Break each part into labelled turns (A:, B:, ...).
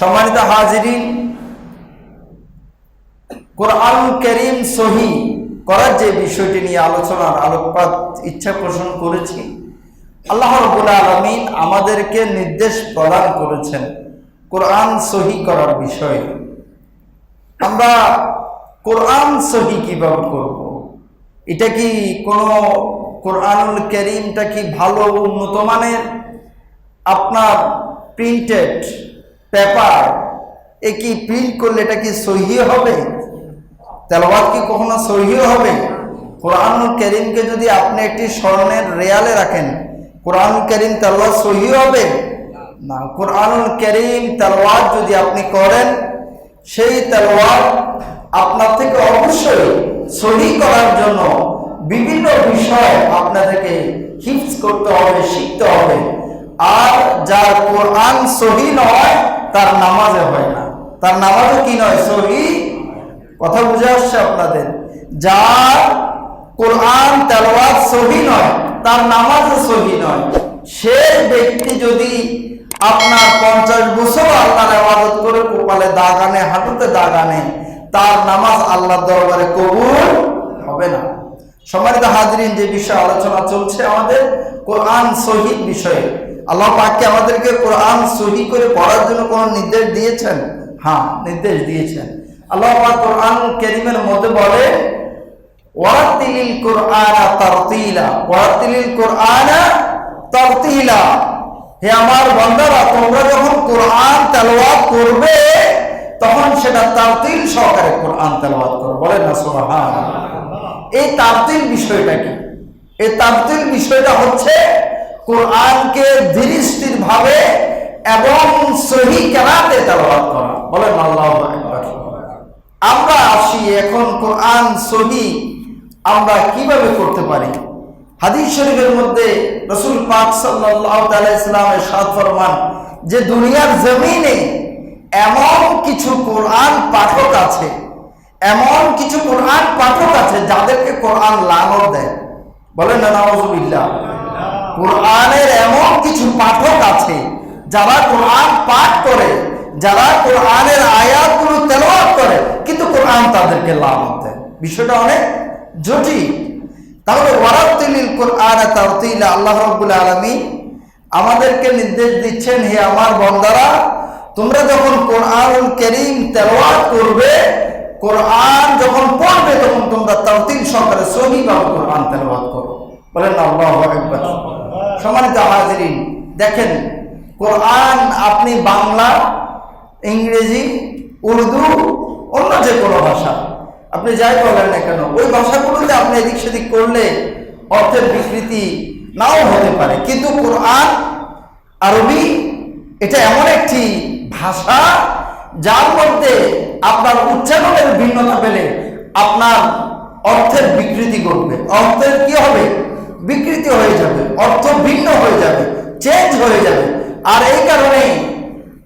A: সম্মানিত হাজিরিন, কোরআন করিম সহি করার যে বিষয়টি নিয়ে আলোচনার আলোকপাত, ইচ্ছা পোষণ করেছি, আল্লাহ রবুল আলমিন আমাদেরকে নির্দেশ প্রদান করেছেন কোরআন সহি করার বিষয়ে আমরা কোরআন সহি কীভাবে করব। এটা কি কোনো কোরআনুল করিমটা কি ভালো উন্নত মানের আপনার প্রিন্টেড পেপার এ কি প্রিন্ট করলে এটা কি সহি হবে? তেলাওয়াত কি কখনো সহি হবে? কোরআনুল করিমকে যদি আপনি একটি স্বর্ণের রেয়ালে রাখেন, কোরআনুল করিম তেলাওয়াত সহি হবে? না, কোরআনুল করিম তেলাওয়াত যদি আপনি করেন, সেই তেলাওয়াত আপনার থেকে অবশ্যই সহি করার জন্য বিভিন্ন বিষয় আপনাদেরকে হিফজ করতে হবে, শিখতে হবে। আর যার কোরআন সহি নয় তার নামাজে হয় না। তার নামাজে কি নয়? সহি কথা বুঝে আসছে আপনাদের। যার কোরআন তেলাওয়াত সহি নয়, তার নামাজও সহি নয়, সে ব্যক্তি যদি আপনার পঞ্চাশ বছর আল্লাহর আবাদত করে কপালে দাগ আনে, হাঁটুতে দাগ আনে, তার নামাজ আল্লাহর দরবারে কবুল হবে না। সম্মানিত হাজরিন, যে বিষয়ে আলোচনা চলছে আমাদের, কোরআন সহি বিষয়ে। আল্লাহ পাককে আমাদেরকে কোরআন সহি করে পড়ার জন্য কোনো নির্দেশ দিয়েছেন? হ্যাঁ নির্দেশ দিয়েছেন। আল্লাহ পাক কোরআন কেরিমের মধ্যে বলে ওয়ারাতিলিল কোরআনা তারতিলা। ওয়ারাতিলিল কোরআনা তারতিলা। হে আমার বান্দারা, তোমরা যখন কোরআন তেলাওয়াত করবে, তখন সেটা তারতিল সহকারে কোরআন তেলাওয়াত করো। বলেন না সুবহান এই তারতিল বিষয়টা কি? এই তারতিল বিষয়টা হচ্ছে কোরআনকে ধীরস্থির ভাবে এবং সহি কেনাতে তেলাওয়াত করা। বলেন আল্লাহু আমরা আসি এখন কোরআন সহি আমরা কীভাবে করতে পারি? হাদিস শরীফের মধ্যে রসুল পাক তাআলা ইসলামের সাত ফরমান, যে দুনিয়ার জমিনে এমন কিছু কোরআন পাঠক আছে, এমন কিছু কোরআন পাঠক আছে যাদেরকে কোরআন লানত দেয়। বলেন না নওয়াজুবিল্লাহ কোরআনের এমন কিছু পাঠক আছে, যারা কোরআন পাঠ করে, যারা কোরআনের আয়াতগুলো তেলাওয়াত করে, কিন্তু কোরআন তাদেরকে লাভ দেয়। বিষয়টা অনেক জটিল। তাহলে ওয়ারাতিলিল কোরআন তারতিলা আল্লাহ রাব্বুল আলামিন আমাদেরকে নির্দেশ দিচ্ছেন, হে আমার বন্দারা, তোমরা যখন কোরআনুল করিম তেলাওয়াত করবে, কোরআন যখন পড়বে, তখন তোমরা তারতিল সহকারে সহিভাবে কোরআন তেলাওয়াত করো। বলেন আল্লাহু আকবার। সম্মানিত হাজিরিন, দেখেন, কোরআন আপনি বাংলা, ইংরেজি, উর্দু, অন্য যে কোনো ভাষা, আপনি যাই বলেন না কেন, ওই ভাষাগুলোতে আপনি এদিক সেদিক করলে অর্থের বিকৃতি নাও হতে পারে। কিন্তু কোরআন, আরবি, এটা এমন একটি ভাষা, যার মধ্যে আপনার উচ্চারণের ভিন্নতা পেলে আপনার অর্থের বিকৃতি ঘটবে। অর্থের কি হবে? বিকৃতি হয়ে যাবে, অর্থ ভিন্ন হয়ে যাবে চেঞ্জ হয়ে যাবে। আর এই কারণে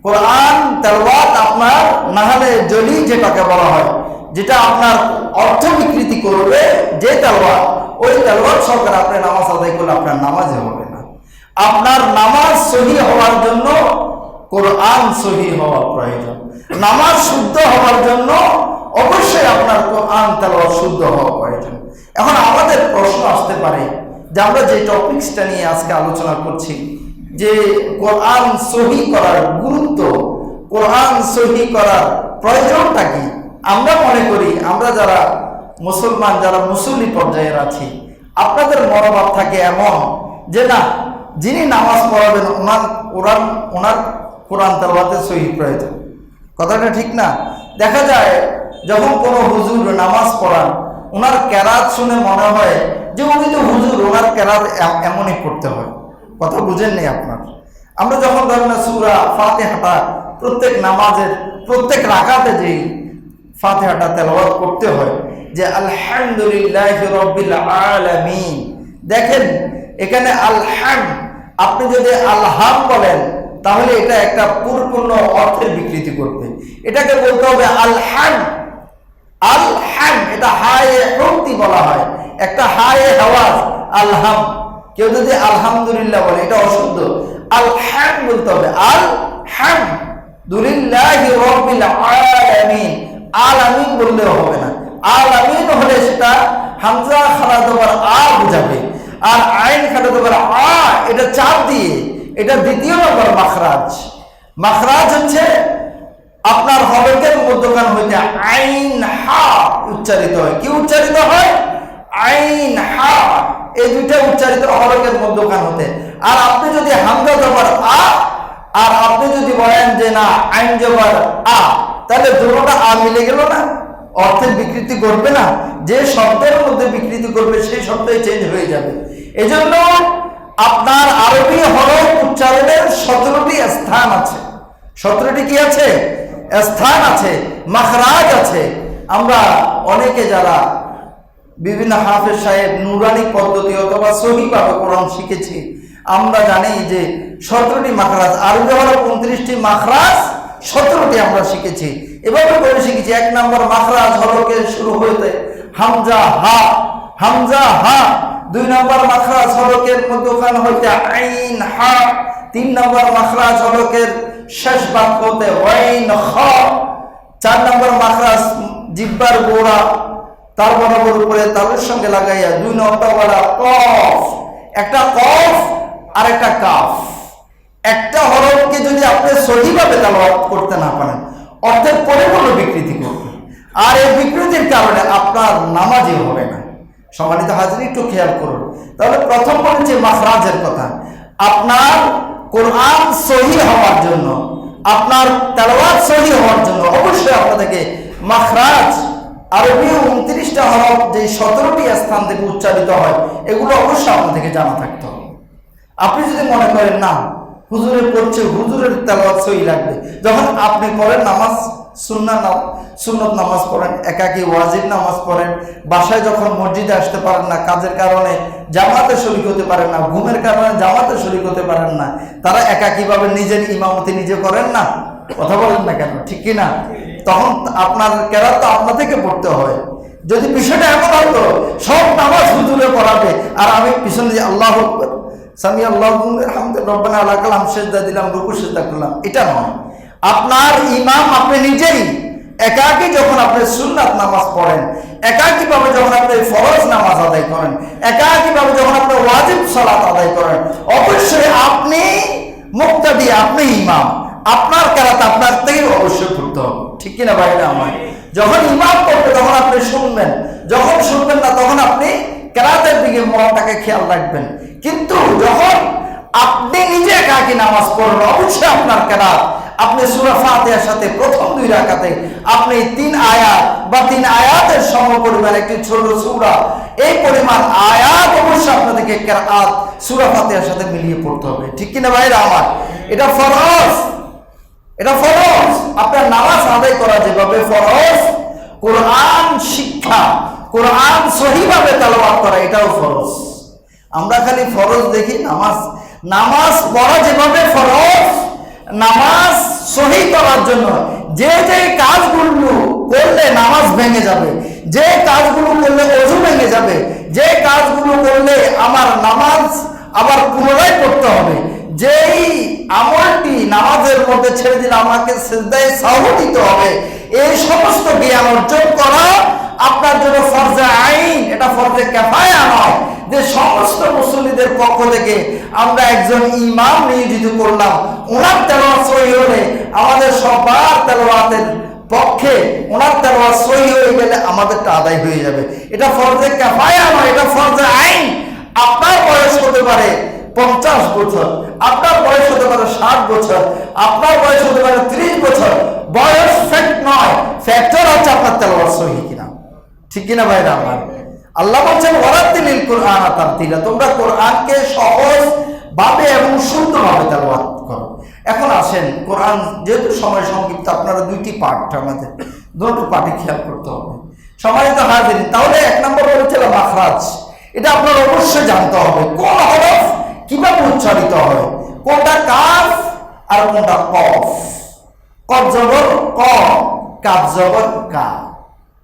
A: কোরআন, তেলওয়াত আপনার নাহলে জলি যেটাকে বলা হয়, যেটা আপনার অর্থ বিকৃতি করবে যে তেলওয়াত, ওই তেলওয়াত সরকার আপনি নামাজ আদায় করলে আপনার নামাজে হবে না। আপনার নামাজ সহি হওয়ার জন্য কোরআন সহি হওয়া প্রয়োজন। নামাজ শুদ্ধ হওয়ার জন্য অবশ্যই আপনার কোরআন, তেলাওয়াত শুদ্ধ হওয়া প্রয়োজন। এখন আমাদের প্রশ্ন আসতে পারে যে আমরা যে টপিকসটা নিয়ে আজকে আলোচনা করছি, যে কোরআন সহি করার গুরুত্ব, কোরআন সহি করার প্রয়োজনটা কি? আমরা মনে করি, আমরা যারা মুসলমান, যারা মুসল্লি পর্যায়ের আছি, আপনাদের মনোভাব থাকে এমন যে না, যিনি নামাজ পড়াবেন, ওনার ওনার ওনার কোরআন তালাতে সহি প্রয়োজন। কথাটা ঠিক না? দেখা যায়, যখন কোনো হুজুর নামাজ পড়ান ওনার ক্যারাত শুনে মনে হয় যে উনি তো হুজুর, ওনার ক্যারাত এমনই করতে হয়। কথা বুঝেন নেই আপনার? আমরা যখন ধরেন না সুরা ফাতেহাটা প্রত্যেক নামাজের, প্রত্যেক রাকাতে যেই ফাতেহাটা তেলাওয়াত করতে হয়, যে আলহামদুলিল্লাহ রব্বিল আলামিন। দেখেন, এখানে আলহাম, আপনি যদি আলহাম বলেন, তাহলে এটা একটা পরিপূর্ণ অর্থের বিকৃতি করবে। এটাকে বলতে হবে আলহাম। আলহাম, এটা হায়ে হক্তি বলা হয়। একটা হায়ে হাওয়াজ আলহাম। কেউ যদি আলহামদুলিল্লাহ বলে, এটা অশুদ্ধ। আল হ্যাম বলতে হবে। আল হ্যাম দুলিল্লাহি রাব্বিল আলামিন। আলামিন বললেও হবে না। আলামিন হলে সেটা হামজা খাড়া দেবার আ বুঝাবে। আর আইন খাড়া দেবার আ, এটা চাপ দিয়ে। এটা দ্বিতীয় নম্বর মাখরাজ। মাখরাজ হচ্ছে আপনার হরকের মধ্যখান হইতে? আইন হা উচ্চারিত হয়। কি উচ্চারিত হয়? আইন হা। এই দুইটা উচ্চারিত হরকের মধ্যখান হতে? আর আপনি যদি হামজা জবর আ, আর আপনি যদি বলেন যে না, আইন জবর আ, তাহলে দুটোটা আ মিলে গেল না? অর্থের বিকৃতি করবে না? যে শব্দের মধ্যে বিকৃতি করবে সেই শব্দই চেঞ্জ হয়ে যাবে। এজন্য আপনার আরবি হরফ উচ্চারণের সতেরোটি স্থান আছে। সতেরোটি কি আছে? স্থান আছে, মাখরাজ আছে। আমরা অনেকে যারা বিভিন্ন হাফেজ সাহেব নুরানি পদ্ধতি অথবা সহিভাবে কোরআন শিখেছি, আমরা জানি যে সতেরোটি মাখরাজ, আরবি হরফ উনত্রিশটি মাখরাজ সতেরোটি আমরা শিখেছি। এভাবে করে শিখেছি, এক নম্বর মাখরাজ হরকে শুরু হইতে হামজা হা হামজা হা। দুই নম্বর মাখরাজ হরকের মধ্যখান হইতে আইন হা, তিন নম্বর মাখরাজ হরকের শেষ বাক্য হতে ওয়াইন খ, চার নম্বর মাখরাজ জিব্বার গোড়া, তার বরাবর উপরে তালের সঙ্গে লাগাইয়া দুই নম্বর বলা কফ, একটা কফ আর একটা কাফ। একটা হরফকে যদি আপনি সহিভাবে তালাওয়াত করতে না পারেন অর্থের পরিপূর্ণ বিকৃতি করবে। আর এই বিকৃতির কারণে আপনার নামাজই হবে না। সম্মানিত হাজির একটু খেয়াল করুন। তাহলে প্রথম বলেছে মাখরাজের কথা। আপনার কোরআন সহি হওয়ার জন্য, আপনার তেলাওয়াত সহি হওয়ার জন্য অবশ্যই আপনাদেরকে মাখরাজ আরবি উনত্রিশটা হরফ যে সতেরোটি স্থান থেকে উচ্চারিত হয়, এগুলো অবশ্যই আপনাদেরকে জানা থাকতে হবে। আপনি যদি মনে করেন, না হুজুরে পড়ছে, হুজুরের তেলাওয়াত সহি লাগবে। যখন আপনি পড়েন নামাজ সুন্না নাম সুন্নত নামাজ পড়েন, একাকি ওয়াজিব নামাজ পড়েন। বাসায় যখন মসজিদে আসতে পারেন না, কাজের কারণে জামাতে শরিক হতে পারেন না, ঘুমের কারণে জামাতে শরিক হতে পারেন না, তারা একাকিভাবে নিজের ইমামতি নিজে করেন না? কথা বলেন না কেন? ঠিক কি না? তখন আপনার কেরাত তো আপনা থেকে পড়তে হয়। যদি বিষয়টা এমন হতো, সব নামাজ হুজুরে পড়াবে, আর আমি পিছনে যে আল্লাহ সামি আল্লাহ রব্বানা আল্লাহ কালাম সেজদা দিলাম, রুকু, সেজদা করলাম, এটা নয়। আপনার ইমাম আপনি নিজেই। একাকী যখন আপনি সুন্নাত নামাজ পড়েন একাকী ভাবে যখন আপনি ফরজ নামাজ আদায় করেন একাকী ভাবে যখন আপনি ওয়াজিব সালাত আদায় করেন, অবশ্যই আপনি মুক্তাদি, আপনি ইমাম। আপনার কেরাত আপনার থেকেই অবশ্যই করতে হবে। ঠিক কিনা বাইরে আমার? যখন ইমাম করবে তখন আপনি শুনবেন। যখন শুনবেন না, তখন আপনি কেরাতের দিকে মনটাকে খেয়াল রাখবেন। কিন্তু যখন আপনি নিজে একাকি নামাজ পড়বেন, অবশ্যই আপনার কেরাত আপনি সুরা ফাতিহার সাথে প্রথম দুই রাকাতে আপনি তিন আয়াত বা তিন আয়াতের সম পরিমাণ একটি ছোট সূরা, এই পরিমাণ আয়াত অবশ্যই আপনাদেরকে কেরাত সুরা ফাতিহার সাথে মিলিয়ে পড়তে হবে। ঠিক কিনা ভাইরা আমার? এটা ফরজ। এটা ফরজ। আপনার নামাজ আদায় করা যেভাবে ফরজ, কোরআন শিক্ষা, কোরআন সহিভাবে তালাবাদ করা, এটাও ফরজ। আমরা খালি ফরজ দেখি, নামাজ নামাজ পড়া যেভাবে ফরজ নামাজ সহি করার জন্য। যে যে কাজগুলো করলে নামাজ ভেঙে যাবে, যে কাজগুলো করলে অজু ভেঙে যাবে, যে কাজগুলো করলে আমার নামাজ আবার পুনরায় করতে হবে, যেই আমলটি নামাজের মধ্যে ছেড়ে দিলে আমাকে সেজদায় সাহ দিতে হবে, এই সমস্ত জ্ঞান অর্জন করা আপনার জন্য ফরজে আইন, এটা ফরজে কেফায়া নয়। যে সমস্ত মুসল্লিদের পক্ষ থেকে আমরা একজন ইমাম নিয়োজিত করলাম, ওনার তেলোয়াত সহি হলে আমাদের সবার তেলোয়াতের পক্ষে ওনার তেলোয়াত সহি হয়ে গেলে আমাদেরটা আদায় হয়ে যাবে। এটা ফরজে কেফায়া নয়, এটা ফরজে আইন। আপনার বয়স হতে পারে পঞ্চাশ বছর, আপনার বয়স হতে পারে ষাট বছর, আপনার বয়স হতে পারে ত্রিশ বছর। বয়স ফ্যাক্ট নয় ফ্যাক্টর হচ্ছে আপনার তেলোয়ার সহি কিনা। ঠিক কিনা ভাইরা আমার? আল্লাহ বলছেন ওরাতিলিল কোরআন তারতিলা। তোমরা কোরআনকে সহজ ভাবে এবং সুন্দরভাবে তেলাওয়াত করো। এখন আসেন, কোরআন যেহেতু সময় সংক্ষিপ্ত, আপনারা দুইটি পাঠ আমাদের, দুটো পাঠে খেয়াল করতে হবে। সম্মানিত হাজির তাহলে এক নম্বর হচ্ছে মাখরাজ। এটা আপনার অবশ্যই জানতে হবে, কোন হরফ কীভাবে উচ্চারিত হয়, কোনটা কাফ আর কোনটা কফ। কফ জবর, ক, কাফ জবর, কা।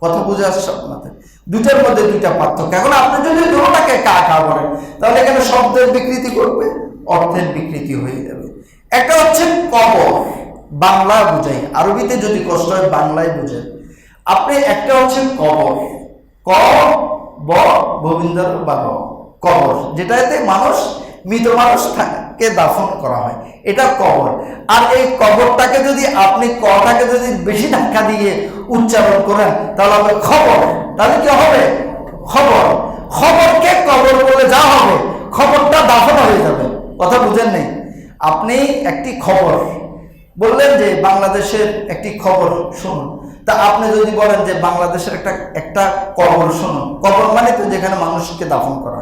A: কথা বুঝে আসছে আপনাদের দুটার মধ্যে দুইটা পার্থক্য। এখন আপনি যদি দুটাকে কা কা বলেন, তাহলে এখানে শব্দের বিকৃতি করবে অর্থের বিকৃতি হয়ে যাবে। একটা হচ্ছে কবর, বাংলা বুঝাই। আরবিতে যদি কষ্ট হয়, বাংলায় বুঝাই আপনি একটা হচ্ছে কবর। ক, ব, গোবিন্দর বাগ কবর। যেটাতে মানুষ, মৃত মানুষ কে দাফন করা হয়, এটা কবর। আর এই কবরটাকে যদি আপনি কটাকে যদি বেশি ধাক্কা দিয়ে উচ্চারণ করেন, তাহলে হবে খবর। তাহলে কি হবে? খবর। খবরকে কবর বলে যা হবে, খবরটা দাফন হয়ে যাবে। কথা বুঝেন নেই? আপনি একটি খবর। বললেন যে বাংলাদেশের একটি খবর শুনুন। তা আপনি যদি বলেন যে বাংলাদেশের একটা একটা কবর শুনুন। কবর মানে তো যেখানে মানুষকে দাফন করা।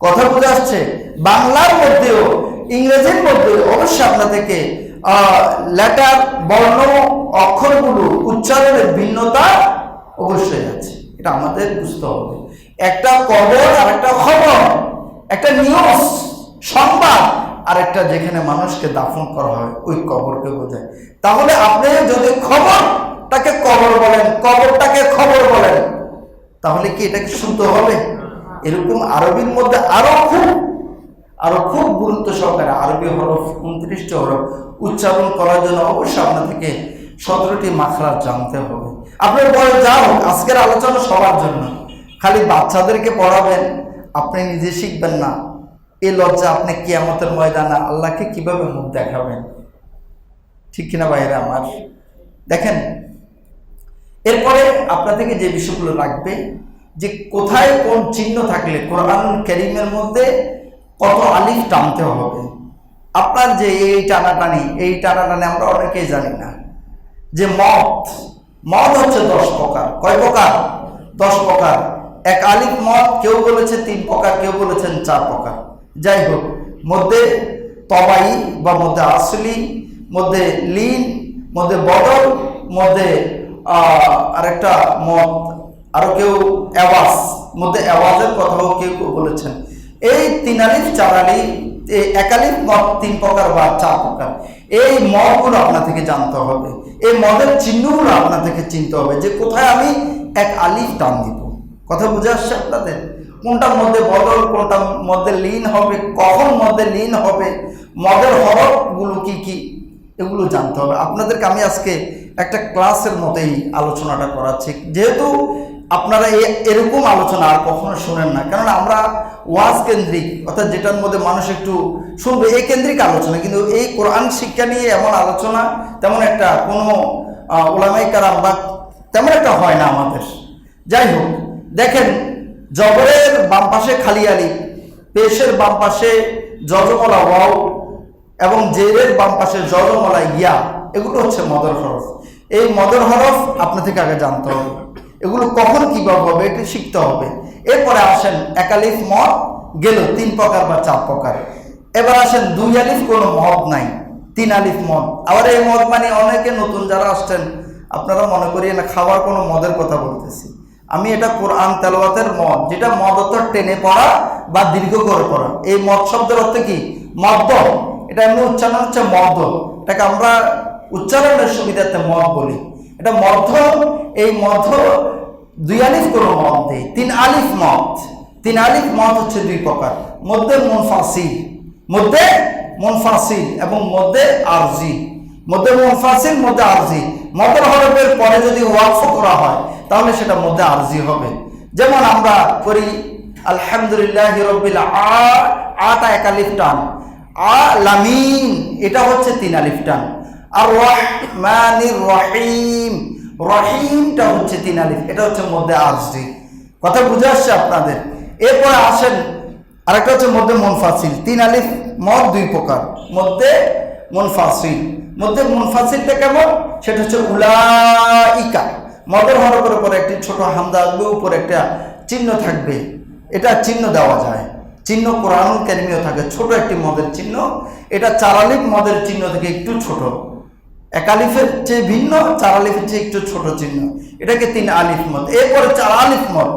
A: কথা বুঝে আসছে? বাংলার মধ্যেও ইংরেজির মধ্যে অবশ্যই আপনার থেকে লেটার বর্ণ, অক্ষরগুলো উচ্চারণের ভিন্নতা অবশ্যই আছে। এটা আমাদের বুঝতে হবে। একটা কবর আর একটা খবর, একটা নিউজ সংবাদ আর একটা যেখানে মানুষকে দাফন করা হয়, ওই কবরকে বোঝায়। তাহলে আপনি যদি খবর তাকে কবর বলেন, কবরটাকে খবর বলেন, তাহলে কি এটা কি শুদ্ধ হবে? এরকম আরবির মধ্যে আরও খুব আরও খুব গুরুত্ব সহকারে আরবি হরফ উনত্রিশটি হরফ উচ্চারণ করার জন্য অবশ্যই আপনাদেরকে সতেরোটি মাখরাজ জানতে হবে। আপনার বয়স যা হোক, আজকের আলোচনা সবার জন্য। খালি বাচ্চাদেরকে পড়াবেন, আপনি নিজে শিখবেন না। এ লজ্জা আপনি কিয়ামতের ময়দানে আল্লাহকে কীভাবে মুখ দেখাবেন? ঠিক কিনা বাইরে আমার? দেখেন, এরপরে আপনাদেরকে যে বিষয়গুলো লাগবে, যে কোথায় কোন চিহ্ন থাকলে কোরআন ক্যারিমের মধ্যে কত আলিফ টানতে হবে। আপনার যে এই টানাটানি এই টানাটানি আমরা অনেকেই জানি না। যে মদ মদ হচ্ছে দশ প্রকার। কয় প্রকার? দশ প্রকার। এক আলিফ মদ, কেউ বলেছে তিন প্রকার, কেউ বলেছেন চার প্রকার। যাই হোক, মধ্যে তবাই বা মধ্যে আসলি মধ্যে লিন, মধ্যে বদল, মধ্যে আরেকটা মদ। আরও কেউ অ্যাওয়াজ মধ্যে অ্যাওয়াজের কথাও কেউ কেউ বলেছেন। এই তিন আলিফ চার আলিফ মদ তিন প্রকার বা চার প্রকার। এই মদগুলো আপনার থেকে জানতে হবে। এই মদের চিহ্নগুলো আপনার থেকে চিনতে হবে যে কোথায় আমি এক আলিফ টান দিব। কথা বুঝে আসছে আপনাদের? কোনটার মধ্যে বদল কোনটার মধ্যে লীন হবে, কখন মধ্যে লীন হবে, মদের হরফগুলো কি কি, এগুলো জানতে হবে। আপনাদেরকে আমি আজকে একটা ক্লাসের মতোই আলোচনাটা করাচ্ছি। যেহেতু আপনারা এরকম আলোচনা আর কখনো শোনেন না। কারণ আমরা ওয়াজ কেন্দ্রিক, অর্থাৎ যেটার মধ্যে মানুষ একটু শুনবে, এই কেন্দ্রিক আলোচনা, কিন্তু এই কোরআন শিক্ষা নিয়ে এমন আলোচনা, তেমন একটা কোনো ওলামাই কারাম বা তেমন একটা হয় না আমাদের। যাই হোক, দেখেন, জবরের বাম পাশে খালি আলি, পেশের বাম পাশে যজমলা ওয়াও, এবং জেরের বাম পাশে জজমলা ইয়া এগুলো হচ্ছে মদর হরফ। এই মদর হরফ আপনার থেকে আগে জানতে হবে। এগুলো কখন কীভাবে হবে, এটি শিখতে হবে। এরপরে আসেন একালিফ মদ গেল তিন প্রকার বা চার প্রকার। এবার আসেন দুই আলিফ, কোনো মদ নাই, তিন আলিফ মদ। আবার এই মদ মানে অনেকে নতুন যারা আসছেন, আপনারা মনে করি না, খাওয়ার কোনো মদের কথা বলতেছি। আমি এটা কোরআন তেলাওয়াতের মদ, যেটা মদ টেনে পড়া বা দীর্ঘ করে পড়া। এই মদ শব্দের অর্থ কি? মদ্য। এটা এমনি উচ্চারণ হচ্ছে মদ এটাকে আমরা উচ্চারণের সুবিধার্থে মদ বলি। এটা মধ্য, এই মধ্য দুই আলিফ কোনো মদ দেই তিন আলিফ মদ তিন আলিফ মদ হচ্ছে দুই প্রকার, মধ্যে মুনফাসিল মধ্যে মুনফাসিল এবং মধ্যে আরজি, মধ্যে মুনফাসিল, মধ্যে আরজি, মদের হরফের পরে যদি ওয়াকফ করা হয়, তাহলে সেটা মধ্যে আরজি হবে। যেমন আমরা করি, আলহামদুলিল্লাহ রবিল আ, আটা এক আলিফ টান, আ লামিন, এটা হচ্ছে তিন আলিফ টান। আর রহমানির রহিম রহিমটা হচ্ছে তিন আলিফ, এটা হচ্ছে মধ্যে আরজি। কথা বুঝে আসছে আপনাদের? এরপরে আসেন, আরেকটা হচ্ছে মধ্যে মুনফাসিল। তিন আলিফ, মদ দুই প্রকার, মধ্যে মুনফাসিল। মধ্যে মুনফাসিলটা কেমন? সেটা হচ্ছে উলাইকা। মদের হরফের উপরে একটি ছোট হামদা আসবে উপরে একটা চিহ্ন থাকবে। এটা চিহ্ন দেওয়া যায়। চিহ্ন কোরআনুল ক্যারিমিও থাকে, ছোট একটি মদের চিহ্ন। এটা চারালিফ মদের চিহ্ন থেকে একটু ছোট। একালিফের চেয়ে ভিন্ন চার আলিফের চেয়ে একটু ছোট চিহ্ন। এটাকে তিন আলিফ মত। এরপরে চার আলিফ মত।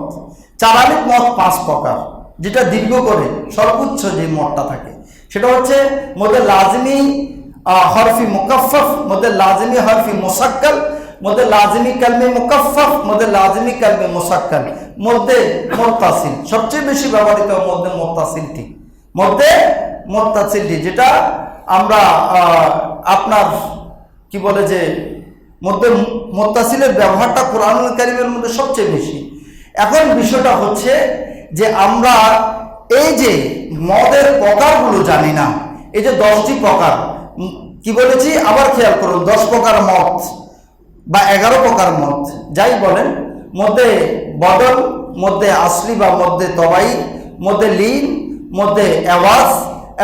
A: চার আলিফ মত পাঁচ প্রকার, যেটা দীর্ঘ করে, সর্বোচ্চ যে মতটা থাকে। সেটা হচ্ছে মধ্যে লাজমি হরফি মুকাফফ মধ্যে লাজমি, হরফি মোসাক্কাল, মধ্যে লাজমি কালমে মুকাফফ মধ্যে লাজমি কালমে মোসাক্কাল। মধ্যে মোত্তাসিল। সবচেয়ে বেশি ব্যবহৃত মধ্যে মোত্তাসিলটি মধ্যে মোত্তাসিলটি যেটা আমরা আপনার কি বলে যে, মধ্যে মোত্তাসিলের ব্যবহারটা কোরআনুল কারিমের মধ্যে সবচেয়ে বেশি। এখন বিষয়টা হচ্ছে যে আমরা এই যে মদের প্রকারগুলো জানি না, এই যে দশটি প্রকার কি বলেছি? আবার খেয়াল করুন, দশ প্রকার মদ বা এগারো প্রকার মদ, যাই বলেন, মধ্যে বদল, মধ্যে আসলি বা মধ্যে তবাই, মধ্যে লিন, মধ্যে অ্যাওয়াজ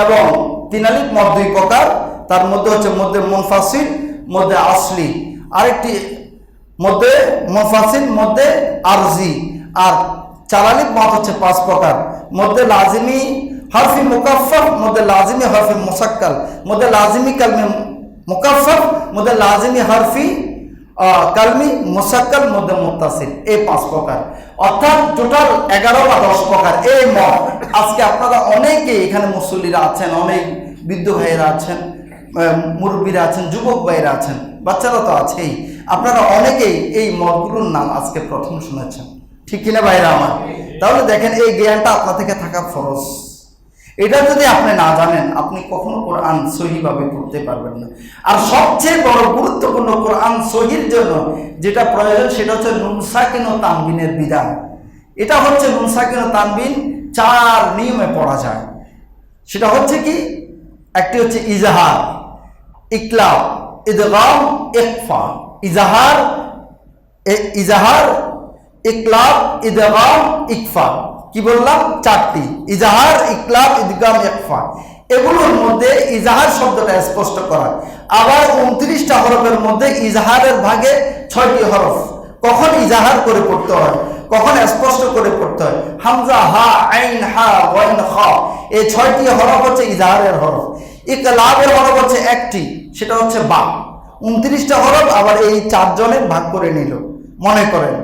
A: এবং তিনালিক মদ দুই প্রকার, তার মধ্যে হচ্ছে মধ্যে মুনফাসিল মধ্যে আসলি। আরেকটি মধ্যে মুনফাসিল মধ্যে আরজি। আর চালালিক মত হচ্ছে পাঁচ প্রকার। মধ্যে লাজিমি হরফি মুকাফফ মধ্যে লাজিমি হরফি মুসাক্কাল, মধ্যে লাজিমি কালমি মুকাফফ মধ্যে লাজিমি হরফি কালমি মুসাক্কাল, মধ্যে মুত্তাসিল এই পাঁচ প্রকার। অর্থাৎ টোটাল এগারো বা দশ প্রকার। এই মত। আজকে আপনারা অনেকে এখানে মুসল্লিরা আছেন, অনেক বৃদ্ধ ভাইয়েরা আছেন। মুরব্বীরা আছেন, যুবক ভাইয়েরা আছেন, বাচ্চারা তো আছেই। আপনারা অনেকেই এই মতগুলোর নাম আজকে প্রথম শুনেছেন। ঠিক কিনা ভাইরা আমার? তাহলে দেখেন, এই জ্ঞানটা আপনার থেকে থাকা ফরজ। এটা যদি আপনি না জানেন, আপনি কখনো কোরআন সহিভাবে পড়তে পারবেন না। আর সবচেয়ে বড় গুরুত্বপূর্ণ কোরআন সহির জন্য যেটা প্রয়োজন, সেটা হচ্ছে নুনসাকিন ও তানবিনের বিধান। এটা হচ্ছে নুনসাকিন ও তানবিন চার নিয়মে পড়া যায়। সেটা হচ্ছে কি? একটি হচ্ছে ইজাহার। ইকলাব ইদগাম ইকফা ইজাহার ইজাহার ইকলাব ইদগাম ইকফা কি বললাম? চারটি। ইজাহার ইকলাব ইদগাম ইকফা এগুলোর মধ্যে ইজাহার শব্দটা স্পষ্ট করা। আবার উনত্রিশটা হরফের মধ্যে ইজাহারের ভাগে ছয়টি হরফ। কখন ইজাহার করে পড়তে হয়? কখন স্পষ্ট করে পড়তে হয়? হামজা, হা, আইন, হা, ওয়াইন, খ। এই ছয়টি হরফ হচ্ছে ইজাহারের হরফ। ইকলাবের হরফ হচ্ছে একটি, সেটা হচ্ছে বা। উনত্রিশটা হরফ আবার এই চারজনের ভাগ করে নিল। মনে করেন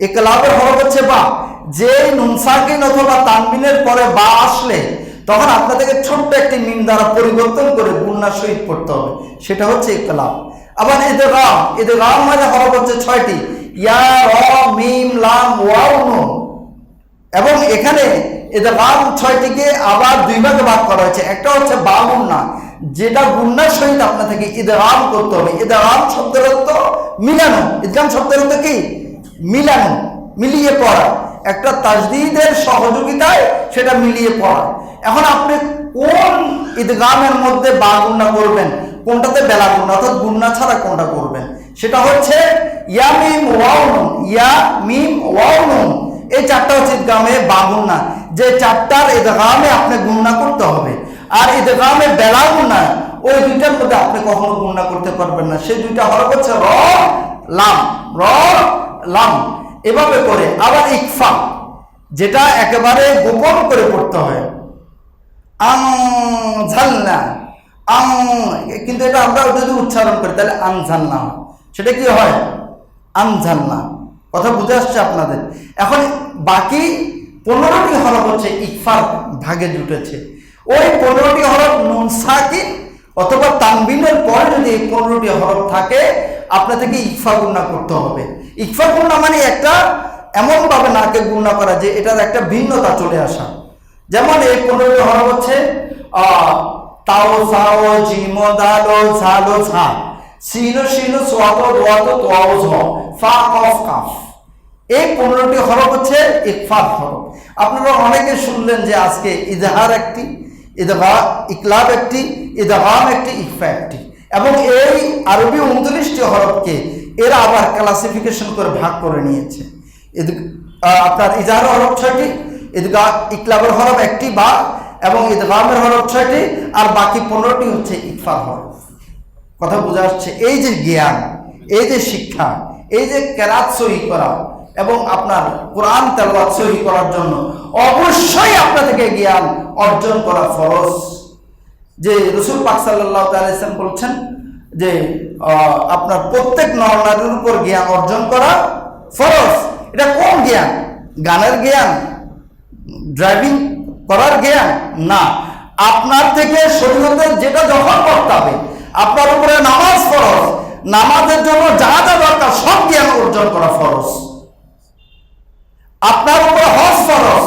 A: একলাবের হরফ হচ্ছে বা। যে নুনসাকিন অথবা তানবিনের পরে বা আসলে, তখন আপনাদেরকে ছোট্ট একটি মিম দ্বারা পরিবর্তন করে গুন্না সহিত পড়তে হবে। সেটা হচ্ছে একলাব আবার এদের রাম এদের রাম মানে হরফ হচ্ছে ছয়টি। ইয়া, র, মিম, লাম, ওয়াও, নুন। এবং এখানে এদের রাম ছয়টিকে আবার দুই ভাগে ভাগ করা হয়েছে। একটা হচ্ছে বা গুন্না যেটা গুন্নার সহিত আপনার থেকে ঈদের রাম করতে হবে। ঈদের রাম শব্দের অর্থ মিলানো। ঈদগাম শব্দের অর্থ কি? মিলানো, মিলিয়ে পড়া। একটা তাজদিদের সহযোগিতায় সেটা মিলিয়ে পড়া। এখন আপনি কোন ঈদগামের মধ্যে বা গুন্না করবেন? কোনটাতে বেলা গুন্না অর্থাৎ গুন্না ছাড়া কোনটা করবেন? সেটা হচ্ছে ইয়া মিম ওয়াও নুন ইয়া মিম ওয়াও নুন এই চারটা হচ্ছে ঈদগামে বা গুন্না। যে চারটার ঈদগামে আপনি গুন্না করতে হবে। আর ঈদগামে বেলা গুন্না, ওই দুইটার মধ্যে আপনি কখনো গুন্না করতে পারবেন না। সেই দুইটা হরফ হচ্ছে র, লাম। র, লাম। এভাবে করে আবার ইকফা, যেটা একেবারে গোপন করে পড়তে হয়। আং ঝালনা আং কিন্তু এটা আমরা যদি উচ্চারণ করি, তাহলে আং ঝালনা সেটা কি হয়? আং ঝালনা কথা বুঝে আসছে আপনাদের। এখন বাকি পনেরোটি হরফ হচ্ছে ইকফার, ভাগে জুটেছে। ওই পনেরোটি হরফ নুন সাকিন অথবা তানবিনের পরে যদি এই পনেরোটি হরফ থাকে, আপনার থেকে ইকফা গুণা করতে হবে। ইকফা গুণা মানে একটা এমনভাবে নাকে গুণা করা যে এটার একটা ভিন্নতা চলে আসা। যেমন এই পনেরোটি হরফ হচ্ছে তাও, সাও, জিমো, দালো, ঝালো, ঝা। সিনো সিনো সোয়াতো দোয়াতো তোয়াও ঝ ফা কফ কাফ। এই পনেরোটি হরফ হচ্ছে ইকফাত হরফ। আপনারা অনেকে শুনলেন যে আজকে ইজাহার একটি ইদগা ইকলাব একটি ইদগাম একটি, ইকফা একটি। এবং এই আরবি উনত্রিশটি হরফকে এরা আবার ক্লাসিফিকেশন করে ভাগ করে নিয়েছে। আপনার ইজাহার হরফ ছয়টি ঈদগা ইকলাবের হরফ একটি বা, এবং ঈদগামের হরফ ছয়টি, আর বাকি পনেরোটি হচ্ছে ইকফার হরফ। কথা বোঝা যাচ্ছে, এই যে জ্ঞান, এই যে শিক্ষা, এই যে কেরাত সহি করা এবং আপনার কোরআন তেলাওয়াত সহি করার জন্য অবশ্যই আপনার থেকে জ্ঞান অর্জন করা ফরজ। যে রসুল পাক সাল্লাহ তালাম বলছেন যে আপনার প্রত্যেক নর নারীর উপর জ্ঞান অর্জন করা ফরজ। এটা কোন জ্ঞান? গানের জ্ঞান? ড্রাইভিং করার জ্ঞান? না। আপনার থেকে শরীয়তের যেটা যখন করতে হবে আপনার উপরে নামাজ ফরজ। নামাজের জন্য যা যা দরকার, সব জ্ঞান অর্জন করা ফরজ। আপনার উপরে হজ ফরজ।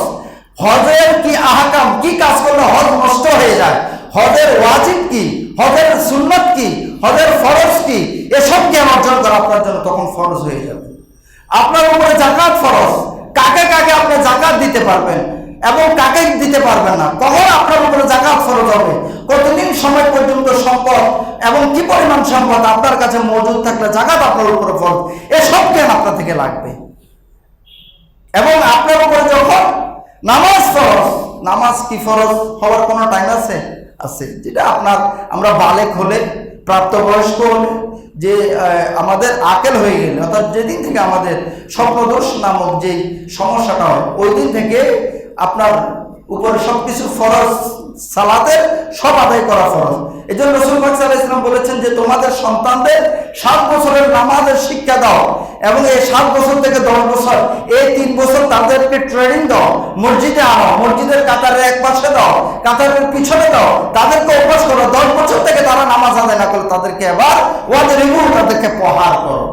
A: হজের কি আহকাম, কি কাজ করলে হজ নষ্ট হয়ে যায়? হজের ওয়াজিব কি? হজের সুন্নত কি? হজের ফরজ কি? এসব জ্ঞান অর্জন করা আপনার জন্য তখন ফরজ হয়ে যাবে। আপনার উপরে জাকাত ফরজ। কাকে কাকে আপনি জাকাত দিতে পারবেন? এবং কাকে দিতে পারবেন না? কখন আপনার উপরে জাকাত ফরজ হবে? কতদিন সময় পর্যন্ত সম্পদ এবং কি পরিমাণ সম্পদ আপনার কাছে মজুদ থাকলে জাকাত আপনার উপরে ফরজ? এসব জ্ঞান আপনার থেকে লাগবে। এবং আপনার উপরে যখন নামাজ ফরজ, নামাজ কি ফরজ? হওয়ার কোনো টাইম আছে? আছে। যেটা আপনার, আমরা বালেক হলে, প্রাপ্তবয়স্ক হলে, যে আমাদের আকেল হয়ে গেলে, অর্থাৎ যেদিন থেকে আমাদের স্বপ্নদোষ নামক যে সমস্যাটা হয়, ওই দিন থেকে আপনার উপরে সব কিছু ফরজ, সালাতের সব আদায় করা ফরজ। এই জন্য রসুল ইসলাম বলেছেন যে, তোমাদের সন্তানদের সাত বছরের নামাজের শিক্ষা দাও এবং এই সাত বছর থেকে দশ বছর, এই তিন বছর তাদেরকে ট্রেনিং দাও। মসজিদে আনো, মসজিদের কাতারের এক পাশে দাও, কাতারের পিছনে দাও। তাদেরকে অভ্যাস করো, দশ বছর থেকে তারা নামাজ আদায় না করলে তাদেরকে এবার ওয়াদের তাদেরকে প্রহার করো।